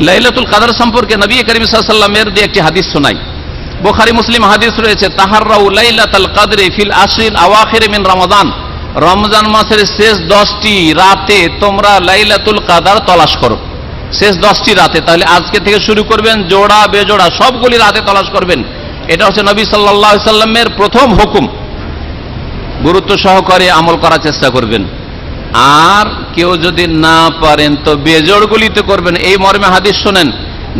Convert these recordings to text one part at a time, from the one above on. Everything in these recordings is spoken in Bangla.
লাইলাতুল কাদার সম্পর্কে নবী করিম সাল্লামের দিয়ে একটি হাদিস শোনাই। বোখারি, মুসলিম হাদিস রয়েছে, তাহাররাউ লাইলাতুল কাদরে ফিল আশরিল আওয়াখির মিন রমাদান। রমজান মাসের শেষ দশটি রাতে তোমরা লাইলাতুল কাদার তলাশ করো। শেষ দশটি রাতে, তাহলে আজকে থেকে শুরু করবেন, জোড়া, বেজোড়া, সবগুলি রাতে তলাশ করবেন। এটা হচ্ছে নবী সাল্লাহ সাল্লামের প্রথম হুকুম। গুরুত্ব সহকারে আমল করার চেষ্টা করবেন। আর কেউ যদি না পারেন, তো বেজোড়গুলিতে করবেন। এই মর্মে হাদিস শোনেন,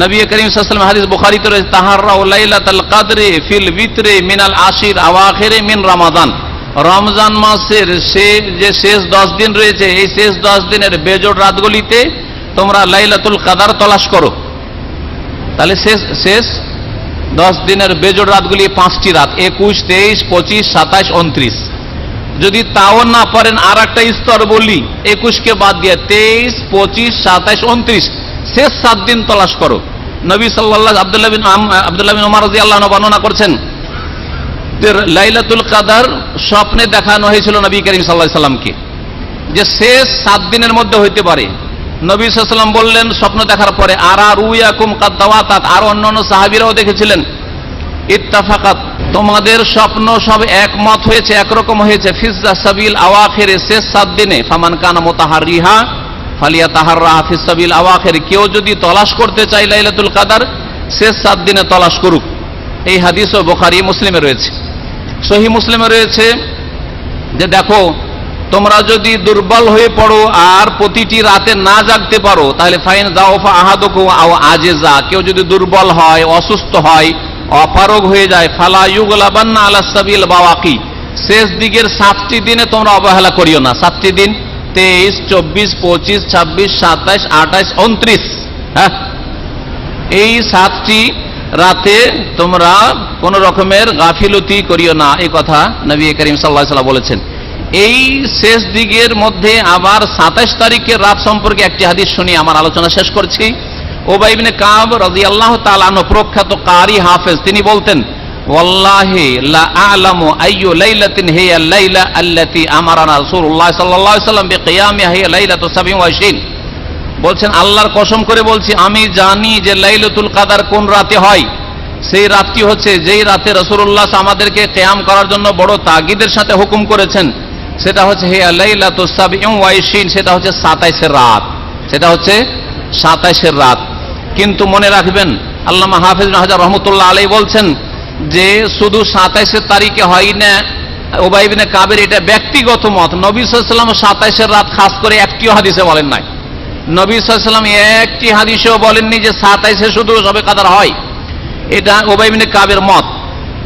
নবী করিম সাল্লাম হাদিস বুখারিতে রয়েছে তাহাররা লাইলাতুল কাদরে ফিল বিতরে মিনাল আশির আওয়াখিরে মিন রমাদান। রমজান মাসের সে, যে শেষ দশ দিন রয়েছে, এই শেষ দশ দিনের বেজোড় রাতগুলিতে তোমরা লাইলাতুল কাদার তলাশ করো। তাহলে শেষ শেষ দশ দিনের বেজোড় রাতগুলি পাঁচটি রাত, একুশ, তেইশ, পঁচিশ সাতাশ উনত্রিশ। যদি তাও না পারেন আর একটা স্তর বলি, একুশকে বাদ দিয়ে তেইশ, পঁচিশ, সাতাইশ, উনত্রিশ, শেষ সাত দিন তলাশ করো। নবী সাল্লাহ আবদুল্লাহ বিন আবদুল্লাহ বিন আল্লাহ বর্ণনা করছেন লাইলাতুল কাদার স্বপ্নে দেখানো হয়েছিল নবী করিম সাল্লাহ সাল্লামকে। যে শেষ সাত দিনের মধ্যে হইতে পারে। নবী সাল্লাম বললেন, স্বপ্ন দেখার পরে, আর আর উয়াকুম কাদ্দাওয়াতাত আর অন্যান্য সাহাবিরাও দেখেছিলেন ইত্তাফাকাত। তোমাদের স্বপ্ন সব একমত হয়েছে, একরকম হয়েছে। ফিজা সাবিল আওয়াখের, শেষ সাত দিনে। ফামান কানা মোতাহার রিহা ফালিয়া তাহার রাহা ফিসাবিল আওয়াখের। কেউ যদি তলাশ করতে চাই লাইলাতুল কাদার, শেষ সাত দিনে তলাশ করুক। এই হাদিসও বোখারি, মুসলিমে রয়েছে। সহি মুসলিমে রয়েছে যে, দেখো, তোমরা যদি দুর্বল হয়ে পড়ো আর প্রতিটি রাতে না জাগতে পারো, তাহলে ফাইন আহাদকু আও আজেজা। কেউ যদি দুর্বল হয়, অসুস্থ হয় অপারগ হয়ে যায়। ফালা ইউগলাবান্না আলা সাবিল বাওয়াকি। শেষ দিকের সাতটি দিনে তোমরা অবহেলা করিও না। সাতটি দিন? তেইশ, চব্বিশ, পঁচিশ, ছাব্বিশ, সাতাইশ, আঠাইশ, উনত্রিশ। হ্যাঁ? এই সাতটি রাতে তোমরা কোন রকমের গাফিলতি করিও না। এই কথা নবী করিম সাল্লাহ বলেছেন। এই শেষ দিকের মধ্যে আবার সাতাশ তারিখের রাত সম্পর্কে একটি হাদিস শুনি আমার আলোচনা শেষ করছি। ওবাইবিনে কাব রাজি আল্লাহ তালানো প্রখ্যাত কারি হাফেজ, তিনি বলতেন লা আল্লাতি আমারানা রাসূলুল্লাহ সাল্লাল্লাহু আলাইহি সাল্লাম বিকিয়ামিহা লাইলাতু 27 বলছেন, আল্লাহর কসম করে বলছি, আমি জানি যে লাইলাতুল কাদার কোন রাতে হয়। সেই রাতটি হচ্ছে যেই রাতে রসুল্লাহ আমাদেরকে কেয়াম করার জন্য বড় তাগিদের সাথে হুকুম করেছেন। সেটা হচ্ছে হে ওয়াইশিন সেটা হচ্ছে সাতাইশের রাত। সেটা হচ্ছে সাতাইশের রাত। কিন্তু মনে রাখবেন, আল্লামা হাফিজ হাজার রহমতুল্লাহ আলাই বলছেন যে শুধু সাতাইশের তারিখে হয় না ওবাইবিনে কাবের এটা ব্যক্তিগত মত। নবী সাল্লাম সাতাইশের রাত খাস করে একটিও হাদিসে বলেন নাই। নবী সাল্লাম একটি হাদিসেও বলেননি যে সাতাইশে শুধু সবে কাদার হয়। এটা ওবাইবিনে কাবের মত।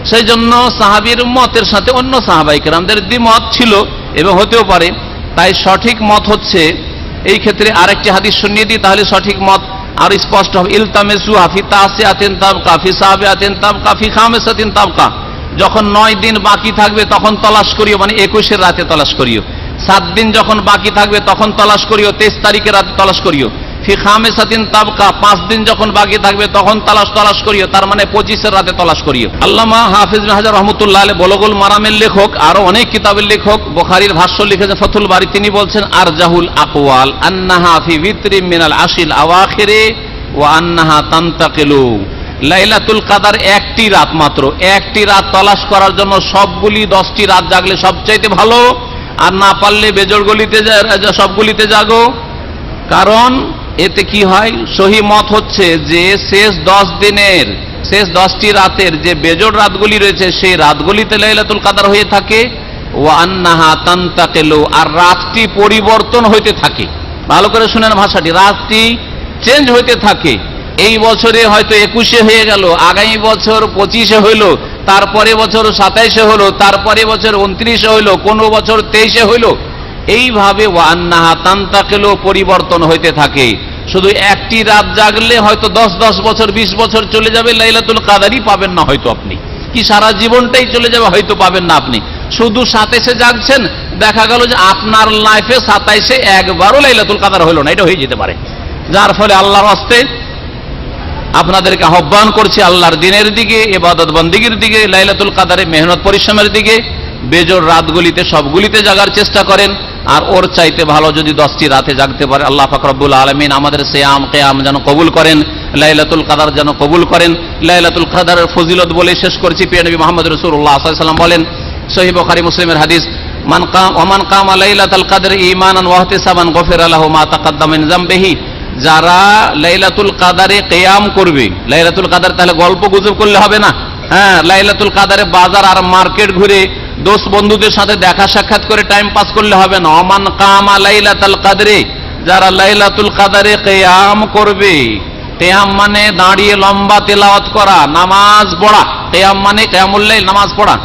সেই জন্য সাহাবির মতের সাথে অন্য সাহাবাইকের আমাদের দ্বিমত ছিল এবং হতেও পারে। তাই সঠিক মত হচ্ছে, এই ক্ষেত্রে আরেকটি হাদিস শুনিয়ে দিই, তাহলে সঠিক মত আর স্পষ্ট হবে, ইলতামেসু হাফি তাসে আতেন তাবকা, ফি সাহাবে আতেন তাবকা, ফি খামেস আতেন তাবকা। যখন নয় দিন বাকি থাকবে, তখন তলাশ করিও মানে একুশের রাতে তলাশ করিও। সাত দিন যখন বাকি থাকবে, তখন তলাশ করিও, তেইশ তারিখের রাতে তলাশ করিও। ফি খামে সাতিন তাবকা, পাঁচ দিন যখন বাকি থাকবে, তখন তালাশ তলাশ করিও। তার মানে পঁচিশের রাতে তলাশ করিও। আল্লামা হাফিজ হাজার রহমতুল্লাহ আলী বলগুল মারামের লেখক, আরও অনেক কিতাবের লেখক, বোখারির ভাষ্য লিখেছেন ফতুল বাড়ি তিনি বলছেন আর জাহুল আকওয়াল, আন্নাহা ফি ভিতরি মিনাল আশিল আওয়াখিরে ও আন্নাহা তান্তাকিলু। লাইলাতুল কাদার একটি রাত মাত্র। একটি রাত তলাশ করার জন্য সবগুলি দশটি রাত জাগলে সবচাইতে ভালো। আর না পারলে বেজরগুলিতে সবগুলিতে জাগো। কারণ এতে কি হয়? সহি মত হচ্ছে যে শেষ দশ দিনের, শেষ দশটি রাতের যে বেজোড় রাতগুলি রয়েছে, সেই রাতগুলিতে লাইলাতুল কাদার হয়ে থাকে। ও আন্নাহা তান্তাকেলো, আর রাতটি পরিবর্তন হইতে থাকে। ভালো করে শুনেন ভাষাটি, রাতটি চেঞ্জ হইতে থাকে। এই বছরে হয়তো একুশে হয়ে গেল, আগামী বছর পঁচিশে হইল, তারপরে বছর সাতাইশে হলো তারপরে বছর উনত্রিশে হইল, কোনো বছর তেইশে হইল। এইভাবে ওয়ান্নাহা তান্তাকেলো পরিবর্তন হইতে থাকে। শুধু একটি রাত জাগলে হয়তো দশ দশ বছর, বিশ বছর চলে যাবে, লাইলাতুল কাদারই পাবেন না হয়তো আপনি। কি সারা জীবনটাই চলে যাবে হয়তো পাবেন না আপনি। শুধু সাতাইশে জাগছেন, দেখা গেল যে আপনার লাইফে সাতাইশে একবারও লাইলাতুল কাদার হইল না, এটা হয়ে যেতে পারে। যার ফলে আল্লাহর হস্তে আপনাদেরকে আহ্বান করছি আল্লাহর দিনের দিকে এবাদত বন্দিগির দিকে, লাইলাতুল কাদারে মেহনত পরিশ্রমের দিকে, বেজোর রাতগুলিতে সবগুলিতে জাগার চেষ্টা করেন। আর ওর চাইতে ভালো যদি দশটি রাতে জাগতে পারে, আল্লাহ ফাকরবুল আলমিন আমাদের সেয়াম, কেয়াম যেন কবুল করেন, লাইলাতুল কাদার যেন কবুল করেন, লাইলাতুল কাদারের ফজিলত বলে শেষ করছি। প্রিয় নবী মোহাম্মদ রসুল্লাহ সাল্লাম বলেন সহি বখারি মুসলিমের হাদিস, মান কাম ওমান কাম লাইলাতুল কাদের ঈমানান ওয়া ইহতিসাবান গফির লাহু মা তাকাদ্দাম মিন যামবিহি যারা লাইলাতুল কাদারে কিয়াম করবে, লাইলাতুল কাদার তাহলে গল্প গুজব করলে হবে না। হ্যাঁ লাইলাতুল কাদারে বাজার আর মার্কেট ঘুরে দোস্ত বন্ধুদের সাথে দেখা সাক্ষাৎ করে টাইম পাস করলে হবে না। ওমান কামা লাইলাতুল কাদরে, যারা লাইলাতুল কাদারে কিয়াম করবে, কেয়াম মানে দাঁড়িয়ে লম্বা তেলাওয়াত করা, নামাজ পড়া। কেয়াম মানে কেয়ামুল লাইল, নামাজ পড়া।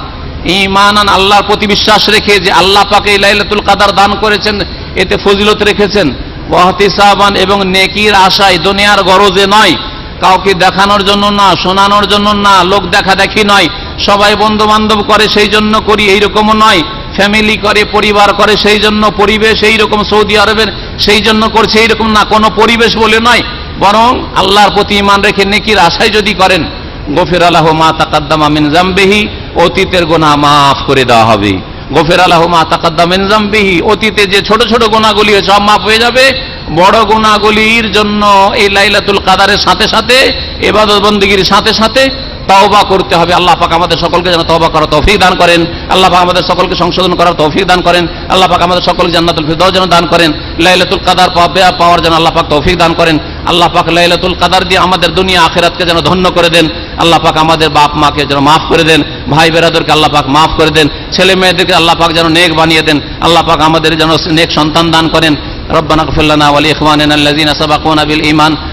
ইমানান আল্লাহর প্রতি বিশ্বাস রেখে যে আল্লাহ পাকে লাইলাতুল কাদার দান করেছেন, এতে ফজিলত রেখেছেন। ওয়াহতিসাবান এবং নেকির আশায় দুনিয়ার গরজে নয়। কাউকে দেখানোর জন্য না, শোনানোর জন্য না, লোক দেখা দেখি নয়। সবাই বন্ধু বান্ধব করে সেই জন্য করি, এইরকমও নয়। ফ্যামিলি করে, পরিবার করে, সেই জন্য পরিবেশ এইরকম সৌদি আরবের, সেই জন্য করছে এইরকম না। কোনো পরিবেশ বলে নয়। বরং আল্লাহর প্রতি ইমান রেখে নেকির আশায় যদি করেন, গফির আলাহ মা তাকাদ্দামা মিন জামবিহি, অতীতের গোনা মাফ করে দেওয়া হবে। গফির আলাহ মা তাকাদ্দাম মিন জামবিহি, অতীতে যে ছোট ছোট গোনাগুলি হয়েছে সব মাফ হয়ে যাবে। বড় গুণাগুলির জন্য এই লাইলাতুল কাদারের সাথে সাথে, এবাদত বন্দীগীর সাথে সাথে তওবা করতে হবে। আল্লাহ পাক আমাদের সকলকে যেন তওবা করার তৌফিক দান করেন। আল্লাহ পাক আমাদের সকলকে সংশোধন করার তৌফিক দান করেন। আল্লাহ পাক আমাদের সকলকে জান্নাতুল ফিরদাউস যেন দান করেন। লাইলাতুল কাদার পাবে পাওয়ার যেন আল্লাহ পাক তৌফিক দান করেন। আল্লাহ পাক লাইলাতুল কাদার দিয়ে আমাদের দুনিয়া, আখিরাতকে যেন ধন্য করে দেন। আল্লাহ পাক আমাদের বাপ মাকে যেন মাফ করে দেন। ভাই বেরাদেরকে আল্লাহ পাক মাফ করে দেন। ছেলে মেয়েদেরকে আল্লাহ পাক যেন নেক বানিয়ে দেন। আল্লাহ পাক আমাদের যেন নেক সন্তান দান করেন। রব্বানা গফির লানা ওয়া লি ইখওয়ানিনা আল্লাযিনা সাবাকুনা বিল ঈমান।